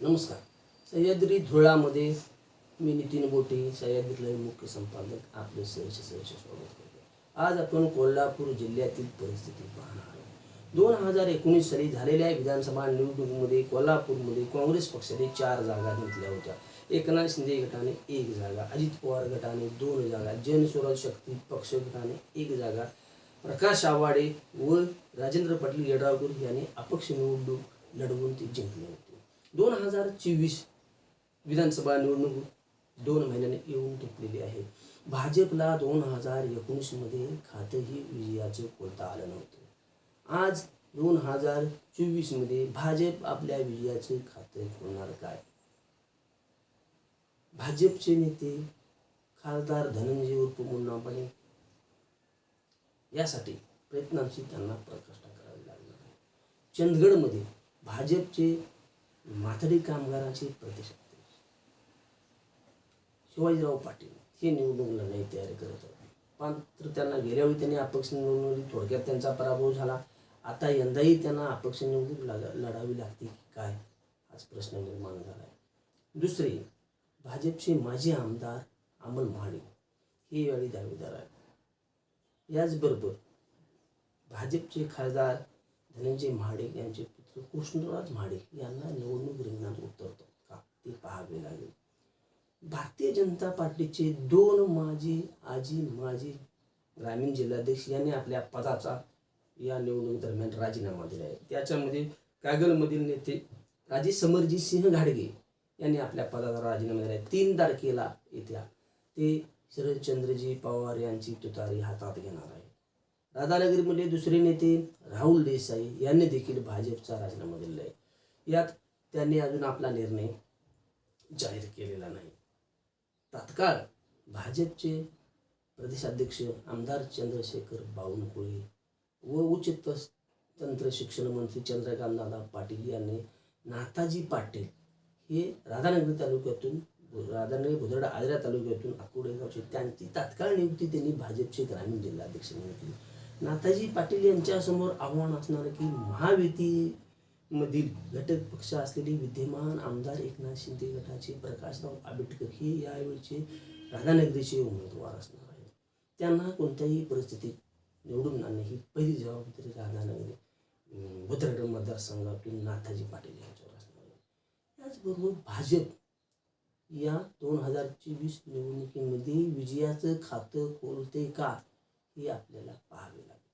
नमस्कार. सह्याद्री धुळामध्ये मी नितीन बोटे सह्याद्रीला मुख्य संपादक आपले सहर्ष सहर्ष स्वागत करतो. आज आपण कोल्हापूर जिल्ह्यातील परिस्थिती पाहणार आहोत. दोन हजार एकोणीस साली झालेल्या विधानसभा निवडणुकीमध्ये कोल्हापूरमध्ये काँग्रेस पक्षाने चार जागा जिंकल्या होत्या. एकनाथ शिंदे गटाने एक जागा अजित पवार गटाने दोन जागा जनस्वराज शक्ती पक्ष गटाने एक जागा प्रकाश आवाडे व राजेंद्र पाटील येडावकर यांनी अपक्ष निवडणूक लढवून ते जिंकले होते. दोन हजार चोवीस विधानसभा निवडणूक दोन महिन्याने येऊन टिकलेली आहे. भाजपला दोन हजार एकोणीसमध्ये खातंही विजयाचं बोलता आलं नव्हतं. आज दोन हजार चोवीसमध्ये भाजप आपल्या विजयाचं खातं खोलणार काय? भाजपचे नेते खासदार धनंजय उर्फ मुन्ना पाटील यासाठी प्रयत्नांची त्यांना प्रकष्ट करावी लागणार आहे. चंदगडमध्ये भाजपचे म्हातारी कामगारांचे प्रतिशक्ती शिवाजीराव पाटील हे निवडणूक लढाई तयारी करत होते. मात्र त्यांना गेल्यावेळी त्यांनी अपक्ष निवडणुकीत थोडक्यात त्यांचा पराभव झाला. आता यंदाही त्यांना अपक्ष निवडणूक लढा- लढावी लागते की काय हाच प्रश्न निर्माण झाला आहे. दुसरे भाजपचे माजी आमदार अमल महाडिक हे यावेळी दावेदार आहे याचबरोबर भाजपचे खासदार धनंजय महाडिक यांचे पुत्र कृष्णराज महाडिक यांना निवडणूक रिंगणात उतरतो का? ते पाहावे लागेल. भारतीय जनता पार्टीचे दोन माजी आजी माजी ग्रामीण जिल्हाध्यक्ष यांनी आपल्या पदाचा या निवडणूक दरम्यान राजीनामा दिला आहे. त्याच्यामध्ये कागलमधील नेते राजे समरजी सिंह घाडगे यांनी आपल्या पदाचा राजीनामा दिला आहे. तीन तारखेला येत्या. ते शरदचंद्रजी पवार यांची तुतारी हातात घेणार आहे राधानगरीमध्ये दुसरे नेते राहुल देसाई यांनी देखील भाजपचा राजीनामा दिलेला आहे यात त्यांनी अजून आपला निर्णय जाहीर केलेला नाही. तात्काळ भाजपचे प्रदेशाध्यक्ष आमदार चंद्रशेखर बावनकुळे व उच्च तंत्र शिक्षण मंत्री चंद्रकांत दादा पाटील यांनी नाताजी पाटील हे राधानगरी तालुक्यातून राधानगरी बुधरड आजरा तालुक्यातून अकोडेगावचे त्यांची तात्काळ नियुक्ती त्यांनी भाजपचे ग्रामीण जिल्हाध्यक्ष म्हणून केली. नाथाजी पाटील यांच्यासमोर आव्हान असणार की महायुतीमधील घटक पक्ष असलेले विद्यमान आमदार एकनाथ शिंदे गटाचे प्रकाशराव आंबेडकर हे यावेळीचे राधानगरीचे उमेदवार असणार आहेत. त्यांना कोणत्याही परिस्थितीत निवडून आणणे ही पहिली जबाबदारी राधानगरी अं, मतदारसंघातून नाथाजी पाटील यांच्यावर असणार आहे. त्याचबरोबर भाजप या दोन हजार चोवीस निवडणुकीमध्ये विजयाचं खातं खोलते का? ही आपल्याला पाहावी लागेल.